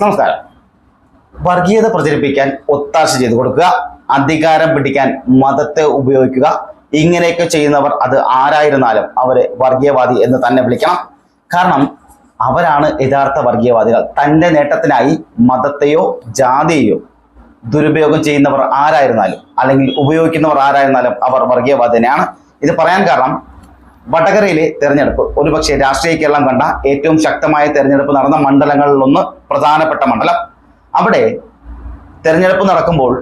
നമസ്കാരം വർഗീയത പ്രചരിപ്പിക്കാൻ ഒത്താശ ചെയ്തു കൊടുക്കുക. അധികാരം പിടിക്കാൻ മതത്തെ ഉപയോഗിക്കുക. ഇങ്ങനെയൊക്കെ ചെയ്യുന്നവർ അത് ആരായിരുന്നാലും അവരെ വർഗീയവാദി എന്ന് തന്നെ വിളിക്കണം. കാരണം അവരാണ് യഥാർത്ഥ വർഗീയവാദികൾ. തന്റെ നേട്ടത്തിനായി മതത്തെയോ ജാതിയെയോ ദുരുപയോഗം ചെയ്യുന്നവർ ആരായിരുന്നാലും അല്ലെങ്കിൽ ഉപയോഗിക്കുന്നവർ ആരായിരുന്നാലും അവർ വർഗീയവാദി തന്നെയാണ് ഇത് പറയാൻ കാരണം വടകരയിലെ തെരഞ്ഞെടുപ്പ്. ഒരുപക്ഷെ രാഷ്ട്രീയ കേരളം കണ്ട ഏറ്റവും ശക്തമായ തെരഞ്ഞെടുപ്പ് നടന്ന മണ്ഡലങ്ങളിലൊന്ന് പ്രധാനപ്പെട്ട മണ്ഡലം. അവിടെ തെരഞ്ഞെടുപ്പ് നടക്കുമ്പോൾ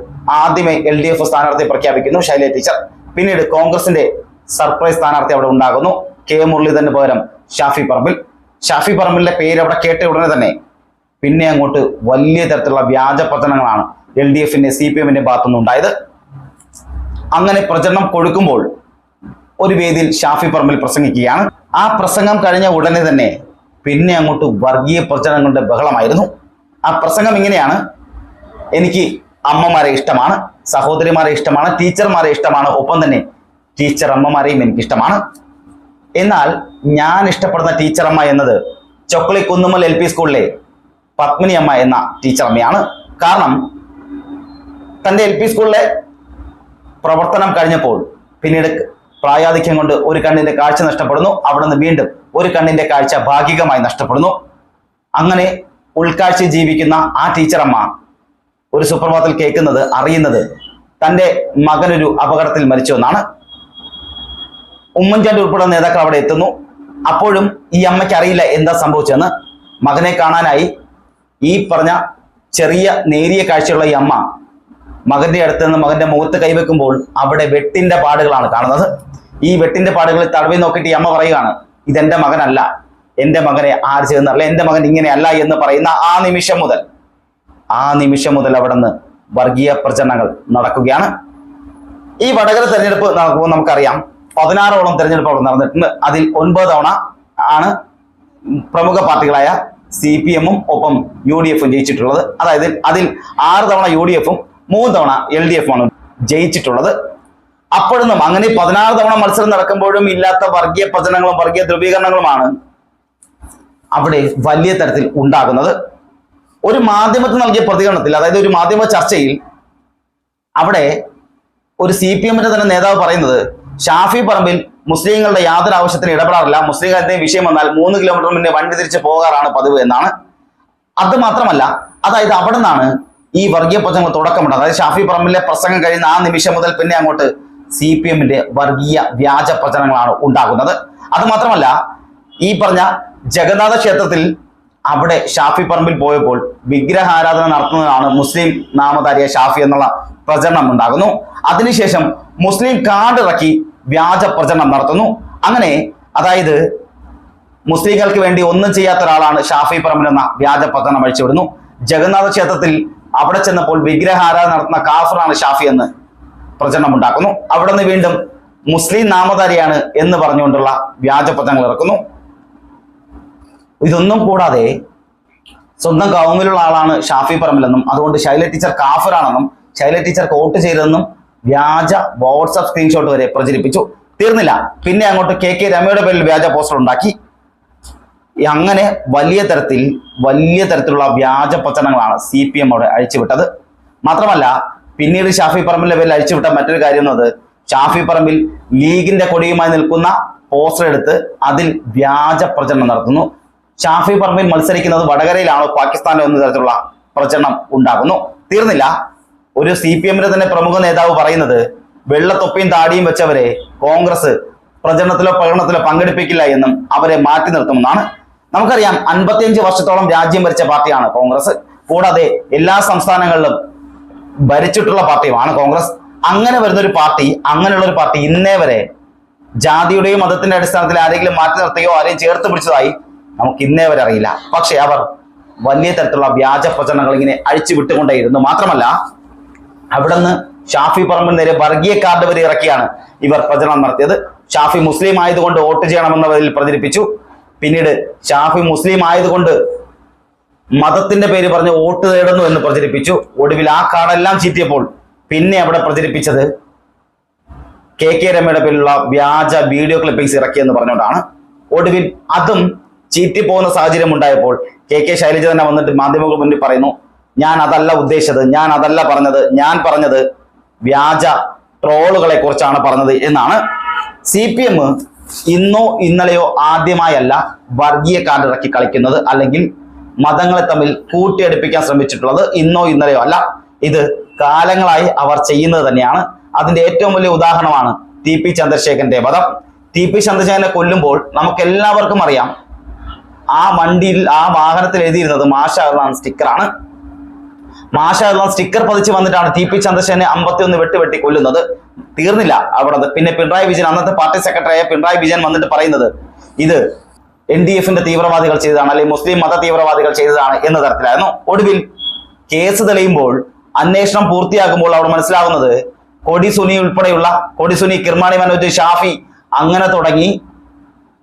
ആദ്യമേ എൽ ഡി എഫ് സ്ഥാനാർത്ഥി പ്രഖ്യാപിക്കുന്നു ശൈലജ ടീച്ചർ. പിന്നീട് കോൺഗ്രസിന്റെ സർപ്രൈസ് സ്ഥാനാർത്ഥി അവിടെ ഉണ്ടാകുന്നു. കെ മുരളീധരന് പകരം ഷാഫി പറമ്പിൽ. ഷാഫി പറമ്പിലിന്റെ പേര് അവിടെ കേട്ട ഉടനെ തന്നെ പിന്നെ അങ്ങോട്ട് വലിയ തരത്തിലുള്ള വ്യാജ പ്രചരണങ്ങളാണ് എൽ ഡി എഫിന്റെ സി പി എമ്മിന്റെ ഭാഗത്തുനിന്ന് ഉണ്ടായത് അങ്ങനെ പ്രചരണം കൊടുക്കുമ്പോൾ ഒരു വേദിയിൽ ഷാഫി പറമ്പിൽ പ്രസംഗിക്കുകയാണ്. ആ പ്രസംഗം കഴിഞ്ഞ ഉടനെ തന്നെ പിന്നെ അങ്ങോട്ട് വർഗീയ പ്രചരണങ്ങളുടെ ബഹളമായിരുന്നു. ആ പ്രസംഗം ഇങ്ങനെയാണ്. എനിക്ക് അമ്മമാരെ ഇഷ്ടമാണ് സഹോദരിമാരെ ഇഷ്ടമാണ് ടീച്ചർമാരെ ഇഷ്ടമാണ് ഒപ്പം തന്നെ ടീച്ചർ അമ്മമാരെയും എനിക്കിഷ്ടമാണ് എന്നാൽ ഞാൻ ഇഷ്ടപ്പെടുന്ന ടീച്ചറമ്മ എന്നത് ചൊക്കളി കുന്നുമൽ എൽ പി സ്കൂളിലെ പത്മിനി അമ്മ എന്ന ടീച്ചറമ്മയാണ് കാരണം തന്റെ എൽ പി സ്കൂളിലെ പ്രവർത്തനം കഴിഞ്ഞപ്പോൾ പിന്നീട് പ്രായാധിക്യം കൊണ്ട് ഒരു കണ്ണിന്റെ കാഴ്ച നഷ്ടപ്പെടുന്നു. അവിടുന്ന് വീണ്ടും ഒരു കണ്ണിന്റെ കാഴ്ച ഭാഗികമായി നഷ്ടപ്പെടുന്നു. അങ്ങനെ ഉൾക്കാഴ്ച ജീവിക്കുന്ന ആ ടീച്ചറമ്മ ഒരു സുപ്രഭാതത്തിൽ കേൾക്കുന്നത് അറിയുന്നത് തന്റെ മകനൊരു അപകടത്തിൽ മരിച്ചു എന്നാണ്. ഉമ്മൻചാണ്ടി ഉൾപ്പെടെ നേതാക്കൾ അവിടെ എത്തുന്നു. അപ്പോഴും ഈ അമ്മയ്ക്ക് അറിയില്ല എന്താ സംഭവിച്ചെന്ന് മകനെ കാണാനായി ഈ പറഞ്ഞ ചെറിയ നേരിയ കാഴ്ചയുള്ള ഈ അമ്മ മകന്റെ അടുത്ത് നിന്ന് മകന്റെ മുഖത്ത് കൈവെക്കുമ്പോൾ അവിടെ വെട്ടിന്റെ പാടുകളാണ് കാണുന്നത്. ഈ വെട്ടിന്റെ പാടുകളിൽ തടവി നോക്കിയിട്ട് ഈ അമ്മ പറയുകയാണ് ഇതെന്റെ മകനല്ല എന്റെ മകനെ ആര് ചെയ്യുന്നല്ല എന്റെ മകൻ ഇങ്ങനെയല്ല എന്ന് പറയുന്ന ആ നിമിഷം മുതൽ ആ നിമിഷം മുതൽ അവിടെ നിന്ന് വർഗീയ പ്രചരണങ്ങൾ നടക്കുകയാണ്. ഈ വടകര തെരഞ്ഞെടുപ്പ് നടക്കുമ്പോൾ നമുക്കറിയാം പതിനാറോളം തെരഞ്ഞെടുപ്പ് അവിടെ നടന്നിട്ടുണ്ട്. അതിൽ ഒൻപത് തവണ ആണ് പ്രമുഖ പാർട്ടികളായ സി പി എമ്മും ഒപ്പം യു ഡി എഫും ജയിച്ചിട്ടുള്ളത്. അതായത് അതിൽ ആറ് തവണ യു ഡി എഫും മൂന്ന് തവണ എൽ ഡി എഫ് ആണ് ജയിച്ചിട്ടുള്ളത്. അപ്പോഴൊന്നും അങ്ങനെ പതിനാറ് തവണ മത്സരം നടക്കുമ്പോഴും ഇല്ലാത്ത വർഗീയ പ്രചരണങ്ങളും വർഗീയ ധ്രുവീകരണങ്ങളുമാണ് അവിടെ വലിയ തരത്തിൽ ഉണ്ടാകുന്നത്. ഒരു മാധ്യമത്തിന് നൽകിയ പ്രതികരണത്തിൽ അതായത് ഒരു മാധ്യമ ചർച്ചയിൽ അവിടെ ഒരു സി പി എമ്മിന്റെ തന്നെ നേതാവ് പറയുന്നത് ഷാഫി പറമ്പിൽ മുസ്ലിങ്ങളുടെ യാതൊരു ആവശ്യത്തിന് ഇടപെടാറില്ല. മുസ്ലിങ്ങളുടെ വിഷയം വന്നാൽ മൂന്ന് കിലോമീറ്റർ മുന്നേ വണ്ടി തിരിച്ച് പോകാറാണ് പതിവ് എന്നാണ്. അത് മാത്രമല്ല അതായത് അവിടെ നിന്നാണ് ഈ വർഗീയ പ്രചരണങ്ങൾ തുടക്കമുണ്ട് അതായത് ഷാഫി പറമ്പിലെ പ്രസംഗം കഴിയുന്ന ആ നിമിഷം മുതൽ പിന്നെ അങ്ങോട്ട് സി പി എമ്മിന്റെ വർഗീയ വ്യാജ പ്രചരണങ്ങളാണ് ഉണ്ടാകുന്നത്. അത് മാത്രമല്ല ഈ പറഞ്ഞ ജഗന്നാഥ ക്ഷേത്രത്തിൽ അവിടെ ഷാഫി പറമ്പിൽ പോയപ്പോൾ വിഗ്രഹാരാധന നടത്തുന്നതാണ് മുസ്ലിം നാമധാരിയ ഷാഫി എന്നുള്ള പ്രചരണം ഉണ്ടാകുന്നു. അതിനുശേഷം മുസ്ലിം കാർഡ് ഇറക്കി വ്യാജ പ്രചരണം നടത്തുന്നു. അങ്ങനെ അതായത് മുസ്ലിങ്ങൾക്ക് വേണ്ടി ഒന്നും ചെയ്യാത്ത ഒരാളാണ് ഷാഫി പറമ്പിൽ എന്ന വ്യാജ പ്രചരണം അഴിച്ചുവിടുന്നു. ജഗന്നാഥ ക്ഷേത്രത്തിൽ അവിടെ ചെന്നപ്പോൾ വിഗ്രഹാരാധന നടത്തുന്ന കാഫറാണ് ഷാഫി എന്ന് പ്രചരണം ഉണ്ടാക്കുന്നു അവിടെ നിന്ന് വീണ്ടും മുസ്ലിം നാമധാരിയാണ് എന്ന് പറഞ്ഞുകൊണ്ടുള്ള വ്യാജ പ്രചരണങ്ങൾ ഇറക്കുന്നു ഇതൊന്നും കൂടാതെ സ്വന്തം കൗമിലുള്ള ആളാണ് ഷാഫി പറമ്പിലെന്നും അതുകൊണ്ട് ശൈല ടീച്ചർ കാഫറാണെന്നും ശൈല ടീച്ചർക്ക് വോട്ട് ചെയ്തതെന്നും വ്യാജ വാട്സപ്പ് സ്ക്രീൻഷോട്ട് വരെ പ്രചരിപ്പിച്ചു. തീർന്നില്ല. പിന്നെ അങ്ങോട്ട് കെ കെ രമയുടെ പേരിൽ വ്യാജ പോസ്റ്റർ ഉണ്ടാക്കി. അങ്ങനെ വലിയ തരത്തിൽ വലിയ തരത്തിലുള്ള വ്യാജ പ്രചരണങ്ങളാണ് സി പി എം അവിടെ അഴിച്ചുവിട്ടത്. മാത്രമല്ല പിന്നീട് ഷാഫി പറമ്പിന്റെ പേരിൽ അഴിച്ചുവിട്ട മറ്റൊരു കാര്യം എന്നത് ഷാഫി പറമ്പിൽ ലീഗിന്റെ കൊടിയുമായി നിൽക്കുന്ന പോസ്റ്റർ എടുത്ത് അതിൽ വ്യാജ പ്രചരണം നടത്തുന്നു. ഷാഫി പറമ്പിൽ മത്സരിക്കുന്നത് വടകരയിലാണോ പാകിസ്ഥാനിലോ എന്ന തരത്തിലുള്ള പ്രചരണം ഉണ്ടാകുന്നു. തീർന്നില്ല. ഒരു സി പി എമ്മിന്റെ തന്നെ പ്രമുഖ നേതാവ് പറയുന്നത് വെള്ളത്തൊപ്പിയും താടിയും വെച്ചവരെ കോൺഗ്രസ് പ്രചരണത്തിലോ പ്രകടനത്തിലോ പങ്കെടുപ്പിക്കില്ല എന്നും അവരെ മാറ്റി നിർത്തുമെന്നാണ്. നമുക്കറിയാം അൻപത്തിയഞ്ച് വർഷത്തോളം രാജ്യം ഭരിച്ച പാർട്ടിയാണ് കോൺഗ്രസ്. കൂടാതെ എല്ലാ സംസ്ഥാനങ്ങളിലും ഭരിച്ചിട്ടുള്ള പാർട്ടിയുമാണ് കോൺഗ്രസ്. അങ്ങനെ വരുന്ന ഒരു പാർട്ടി അങ്ങനെയുള്ള ഒരു പാർട്ടി ഇന്നേ വരെ ജാതിയുടെയും മതത്തിന്റെ അടിസ്ഥാനത്തിൽ ആരെങ്കിലും മാറ്റി നിർത്തുകയോ ആരെയും ചേർത്ത് പിടിച്ചതായി നമുക്ക് ഇന്നേ വരെ അറിയില്ല. പക്ഷെ അവർ വലിയ തരത്തിലുള്ള വ്യാജ പ്രചരണങ്ങൾ ഇങ്ങനെ അഴിച്ചു വിട്ടുകൊണ്ടേയിരുന്നു. മാത്രമല്ല അവിടുന്ന് ഷാഫി പറമ്പിൽ നേരെ വർഗീയ കാർഡ് വരെ ഇറക്കിയാണ് ഇവർ പ്രചരണം നടത്തിയത്. ഷാഫി മുസ്ലിം ആയതുകൊണ്ട് വോട്ട് ചെയ്യണമെന്നവരിൽ പ്രചരിപ്പിച്ചു. പിന്നീട് ഷാഫി മുസ്ലിം ആയതുകൊണ്ട് മതത്തിന്റെ പേര് പറഞ്ഞ് വോട്ട് തേടുന്നു എന്ന് പ്രചരിപ്പിച്ചു. ഒടുവിൽ ആ കാർഡെല്ലാം ചീറ്റിയപ്പോൾ പിന്നെ അവിടെ പ്രചരിപ്പിച്ചത് കെ കെ രമയുടെ പേരിലുള്ള വ്യാജ വീഡിയോ ക്ലിപ്പിംഗ്സ് ഇറക്കിയെന്ന് പറഞ്ഞുകൊണ്ടാണ്. ഒടുവിൽ അതും ചീറ്റിപ്പോകുന്ന സാഹചര്യം ഉണ്ടായപ്പോൾ കെ കെ ശൈലജ തന്നെ വന്നിട്ട് മാധ്യമങ്ങൾക്ക് മുന്നിൽ പറയുന്നു ഞാൻ അതല്ല ഉദ്ദേശിച്ചത് ഞാൻ അതല്ല പറഞ്ഞത് ഞാൻ പറഞ്ഞത് വ്യാജ ട്രോളുകളെ കുറിച്ചാണ് പറഞ്ഞത് എന്നാണ്. സി പി എം ഇന്നോ ഇന്നലെയോ ആദ്യമായല്ല വർഗീയ കാർഡ് ഇറക്കി കളിക്കുന്നത് അല്ലെങ്കിൽ മതങ്ങളെ തമ്മിൽ കൂട്ടിയടുപ്പിക്കാൻ ശ്രമിച്ചിട്ടുള്ളത് ഇന്നോ ഇന്നലെയോ അല്ല. ഇത് കാലങ്ങളായി അവർ ചെയ്യുന്നത് തന്നെയാണ്. അതിന്റെ ഏറ്റവും വലിയ ഉദാഹരണമാണ് ടി പി ചന്ദ്രശേഖരന്റെ വധം. ടി പി ചന്ദ്രശേഖരനെ കൊല്ലുമ്പോൾ നമുക്ക് എല്ലാവർക്കും അറിയാം. ആ വണ്ടിയിൽ ആ വാഹനത്തിൽ എഴുതിയിരുന്നത് മാഷ എന്നാണ് സ്റ്റിക്കറാണ്. മാഷ എന്ന സ്റ്റിക്കർ പതിച്ച് വന്നിട്ടാണ് ടി പി ചന്ദ്രശേഖരനെ അമ്പത്തിയൊന്ന് വെട്ടി വെട്ടി കൊല്ലുന്നത്. തീർന്നില്ല അവിടെ പിന്നെ പിണറായി വിജയൻ അന്നത്തെ പാർട്ടി സെക്രട്ടറിയായ പിണറായി വിജയൻ വന്നിട്ട് പറയുന്നത് ഇത് എൻ ഡി എഫിന്റെ തീവ്രവാദികൾ ചെയ്തതാണ് അല്ലെങ്കിൽ മുസ്ലിം മത തീവ്രവാദികൾ ചെയ്തതാണ് എന്ന തരത്തിലായിരുന്നു. ഒടുവിൽ കേസ് തെളിയുമ്പോൾ അന്വേഷണം പൂർത്തിയാകുമ്പോൾ അവിടെ മനസ്സിലാകുന്നത് കൊടി സുനി ഉൾപ്പെടെയുള്ള കൊടി സുനി കിർമാണി മനോജ് ഷാഫി അങ്ങനെ തുടങ്ങി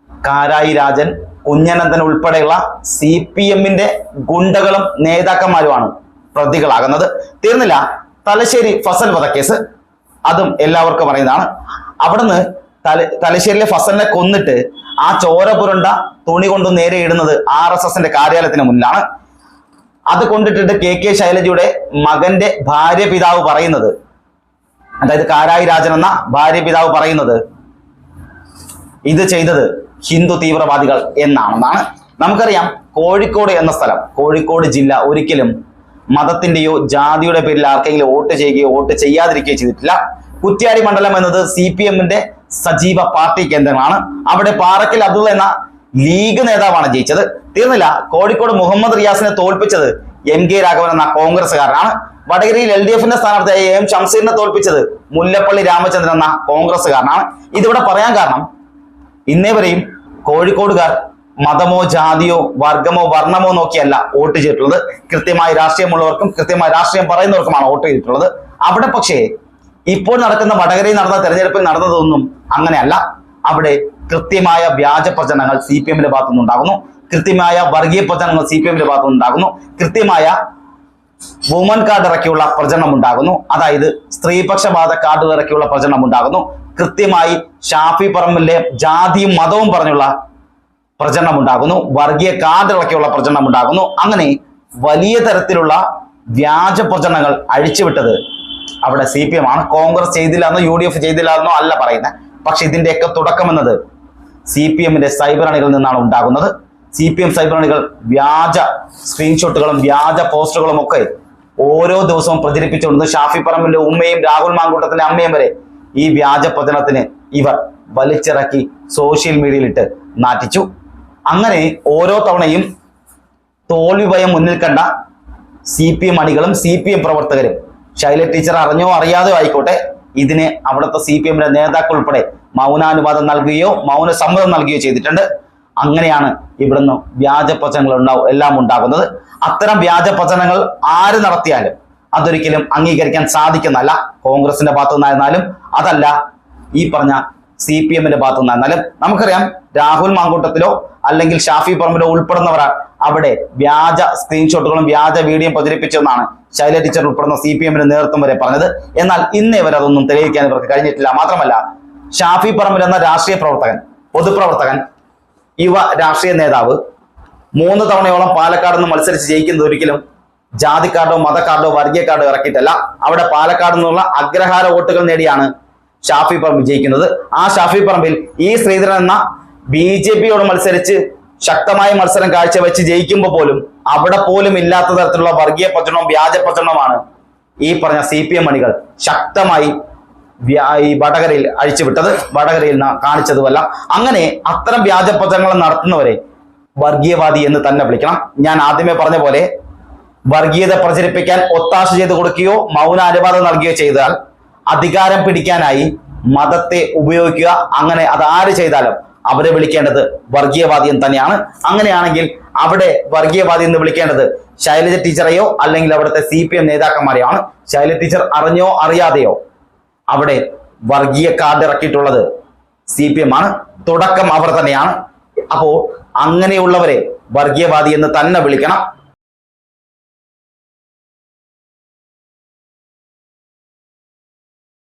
കാരായി രാജൻ കുഞ്ഞനന്ദൻ ഉൾപ്പെടെയുള്ള സി പി എമ്മിന്റെ ഗുണ്ടകളും നേതാക്കന്മാരുമാണ്. പ്രതികളാകുന്നത്. തീർന്നില്ല. തലശ്ശേരി ഫസൽ വധക്കേസ്. അതും എല്ലാവർക്കും അറിയുന്നതാണ്. അവിടുന്ന് തല തലശ്ശേരിയിലെ ഫസലിനെ കൊന്നിട്ട് ആ ചോര പുരണ്ട തുണി കൊണ്ട് നേരെ ഇടുന്നത് ആർ എസ് എസിന്റെ കാര്യാലയത്തിന് മുന്നിലാണ്. അത് കൊണ്ടിട്ടിട്ട് കെ കെ ശൈലജയുടെ മകന്റെ ഭാര്യ പിതാവ് പറയുന്നത്. അതായത് കാരായി രാജൻ എന്ന ഭാര്യ പിതാവ് പറയുന്നത്. ഇത് ചെയ്തത് ഹിന്ദു തീവ്രവാദികൾ എന്നാണെന്നാണ്. നമുക്കറിയാം കോഴിക്കോട് എന്ന സ്ഥലം കോഴിക്കോട് ജില്ല ഒരിക്കലും മതത്തിന്റെയോ ജാതിയുടെ പേരിൽ ആർക്കെങ്കിലും വോട്ട് ചെയ്യുകയോ വോട്ട് ചെയ്യാതിരിക്കുകയോ ചെയ്തിട്ടില്ല. കുറ്റ്യാടി മണ്ഡലം എന്നത് സി പി എമ്മിന്റെ സജീവ പാർട്ടി കേന്ദ്രമാണ് അവിടെ പാറക്കൽ അബ്ദുൾ എന്ന ലീഗ് നേതാവാണ് ജയിച്ചത്. തീർന്നില്ല കോഴിക്കോട് മുഹമ്മദ് റിയാസിനെ തോൽപ്പിച്ചത് എം കെ രാഘവൻ എന്ന കോൺഗ്രസ്സുകാരനാണ്. വടകരയിൽ എൽ ഡി എഫിന്റെ സ്ഥാനാർത്ഥിയായ എം ഷംസീറിനെ തോൽപ്പിച്ചത് മുല്ലപ്പള്ളി രാമചന്ദ്രൻ എന്ന കോൺഗ്രസ്സുകാരനാണ്. ഇതിവിടെ പറയാൻ കാരണം ഇന്നേ വരെയും കോഴിക്കോടുകാർ മതമോ ജാതിയോ വർഗമോ വർണമോ നോക്കിയല്ല വോട്ട് ചെയ്തിട്ടുള്ളത്. കൃത്യമായി രാഷ്ട്രീയമുള്ളവർക്കും കൃത്യമായി രാഷ്ട്രീയം പറയുന്നവർക്കുമാണ് വോട്ട് ചെയ്തിട്ടുള്ളത്. അവിടെ പക്ഷേ ഇപ്പോൾ നടക്കുന്ന വടകരയിൽ നടന്ന തെരഞ്ഞെടുപ്പിൽ നടന്നതൊന്നും അങ്ങനെയല്ല. അവിടെ കൃത്യമായ വ്യാജ പ്രചരണങ്ങൾ സി പി എമ്മിന്റെ ഭാഗത്തുനിന്നുണ്ടാകുന്നു കൃത്യമായ വർഗീയ പ്രചരണങ്ങൾ സി പി എമ്മിന്റെ ഭാഗത്തുനിന്നുണ്ടാകുന്നു കൃത്യമായ വുമൻ കാർഡ് ഇറക്കിയുള്ള പ്രചരണം ഉണ്ടാകുന്നു. അതായത് സ്ത്രീപക്ഷപാത കാർഡ് ഇറക്കിയുള്ള പ്രചരണം ഉണ്ടാകുന്നു. കൃത്യമായി ഷാഫി പറമ്പിലെ ജാതിയും മതവും പറഞ്ഞുള്ള പ്രചരണം ഉണ്ടാകുന്നു വർഗീയ കാർഡ് ഇറക്കിയുള്ള പ്രചരണം ഉണ്ടാകുന്നു അങ്ങനെ വലിയ തരത്തിലുള്ള വ്യാജ പ്രചരണങ്ങൾ അഴിച്ചുവിട്ടത് അവിടെ സി പി എം ആണ്. കോൺഗ്രസ് ചെയ്തില്ല എന്നോ യു ഡി എഫ് ചെയ്തില്ല എന്നോ അല്ല പറയുന്നത് പക്ഷെ ഇതിന്റെയൊക്കെ തുടക്കം എന്നത് സി പി എമ്മിന്റെ സൈബർ അണികളിൽ നിന്നാണ് ഉണ്ടാകുന്നത്. സി പി എം സൈബർ അണികൾ വ്യാജ സ്ക്രീൻഷോട്ടുകളും വ്യാജ പോസ്റ്ററുകളും ഒക്കെ ഓരോ ദിവസവും പ്രചരിപ്പിച്ചുകൊണ്ട് ഷാഫി പറമ്പിന്റെ ഉമ്മയും രാഹുൽ മാങ്കൂട്ടത്തിന്റെ അമ്മയും വരെ ഈ വ്യാജ പ്രചരണത്തിന് ഇവർ വലിച്ചിറക്കി സോഷ്യൽ മീഡിയയിലിട്ട് നാറ്റിച്ചു. അങ്ങനെ ഓരോ തവണയും തോൽവി ഭയം മുന്നിൽ കണ്ട സി പി എം അണികളും സി പി എം പ്രവർത്തകരും. ശൈല ടീച്ചർ അറിഞ്ഞോ അറിയാതെയോ ആയിക്കോട്ടെ ഇതിന് അവിടുത്തെ സി പി എമ്മിന്റെ നേതാക്കൾ ഉൾപ്പെടെ മൗനാനുവാദം നൽകുകയോ മൗന സമ്മതം നൽകുകയോ ചെയ്തിട്ടുണ്ട്. അങ്ങനെയാണ് ഇവിടുന്ന് വ്യാജ പ്രചനങ്ങൾ ഉണ്ടാവും എല്ലാം ഉണ്ടാകുന്നത്. അത്തരം വ്യാജ പ്രചനങ്ങൾ ആര് നടത്തിയാലും അതൊരിക്കലും അംഗീകരിക്കാൻ സാധിക്കുന്നതല്ല. കോൺഗ്രസിന്റെ ഭാഗത്തു നിന്നായിരുന്നാലും അതല്ല ഈ പറഞ്ഞ സി പി എമ്മിന്റെ ഭാഗത്തു എന്നാലും നമുക്കറിയാം രാഹുൽ മാങ്കൂട്ടത്തിലോ അല്ലെങ്കിൽ ഷാഫി പറമ്പിലോ ഉൾപ്പെടുന്നവർ അവിടെ വ്യാജ സ്ക്രീൻഷോട്ടുകളും വ്യാജ വീഡിയോയും പ്രചരിപ്പിച്ചെന്നാണ് ശൈല ടീച്ചർ ഉൾപ്പെടുന്ന സി പി എമ്മിന്റെ നേതൃത്വം വരെ പറഞ്ഞത്. എന്നാൽ ഇന്നേ വരെ അതൊന്നും തെളിയിക്കാൻ ഇവർക്ക് കഴിഞ്ഞിട്ടില്ല. മാത്രമല്ല ഷാഫി പറമ്പിൽ എന്ന രാഷ്ട്രീയ പ്രവർത്തകൻ പൊതുപ്രവർത്തകൻ യുവ രാഷ്ട്രീയ നേതാവ് മൂന്ന് തവണയോളം പാലക്കാട് നിന്ന് മത്സരിച്ച് ജയിക്കുന്നത് ഒരിക്കലും ജാതിക്കാർഡോ മതക്കാർഡോ വർഗീയ കാർഡോ ഇറക്കിയിട്ടല്ല. അവിടെ പാലക്കാട് നിന്നുള്ള അഗ്രഹാര വോട്ടുകൾ നേടിയാണ് ഷാഫി പറമ്പ് വിജയിക്കുന്നത് ആ ഷാഫി പറമ്പിൽ ഈ ശ്രീധരൻ എന്ന ബി ജെ പിയോട് മത്സരിച്ച് ശക്തമായ മത്സരം കാഴ്ചവെച്ച് ജയിക്കുമ്പോൾ പോലും അവിടെ പോലും ഇല്ലാത്ത തരത്തിലുള്ള വർഗീയ പ്രചരണവും വ്യാജ പ്രചരണമാണ് ഈ പറഞ്ഞ സി പി എം അണികൾ ശക്തമായി ഈ വടകരയിൽ അഴിച്ചുവിട്ടത്. വടകരയിൽ കാണിച്ചതുമല്ല. അങ്ങനെ അത്തരം വ്യാജ പ്രചരണങ്ങൾ നടത്തുന്നവരെ വർഗീയവാദി എന്ന് തന്നെ വിളിക്കണം. ഞാൻ ആദ്യമേ പറഞ്ഞ പോലെ വർഗീയത പ്രചരിപ്പിക്കാൻ ഒത്താശ ചെയ്ത് കൊടുക്കുകയോ മൗന അനുവാദം നൽകുകയോ ചെയ്താൽ അധികാരം പിടിക്കാനായി മതത്തെ ഉപയോഗിക്കുക. അങ്ങനെ അത് ആര് ചെയ്താലും അവരെ വിളിക്കേണ്ടത് വർഗീയവാദി എന്ന് തന്നെയാണ്. അങ്ങനെയാണെങ്കിൽ അവിടെ വർഗീയവാദി എന്ന് വിളിക്കേണ്ടത് ശൈലജ ടീച്ചറെയോ അല്ലെങ്കിൽ അവിടുത്തെ സി പി എം നേതാക്കന്മാരെയോ ആണ്. ശൈലജ ടീച്ചർ അറിഞ്ഞോ അറിയാതെയോ അവിടെ വർഗീയ കാർഡ് ഇറക്കിയിട്ടുള്ളത് സി പി എം ആണ്. തുടക്കം അവർ തന്നെയാണ്. അപ്പോ അങ്ങനെയുള്ളവരെ വർഗീയവാദി എന്ന് തന്നെ വിളിക്കണം.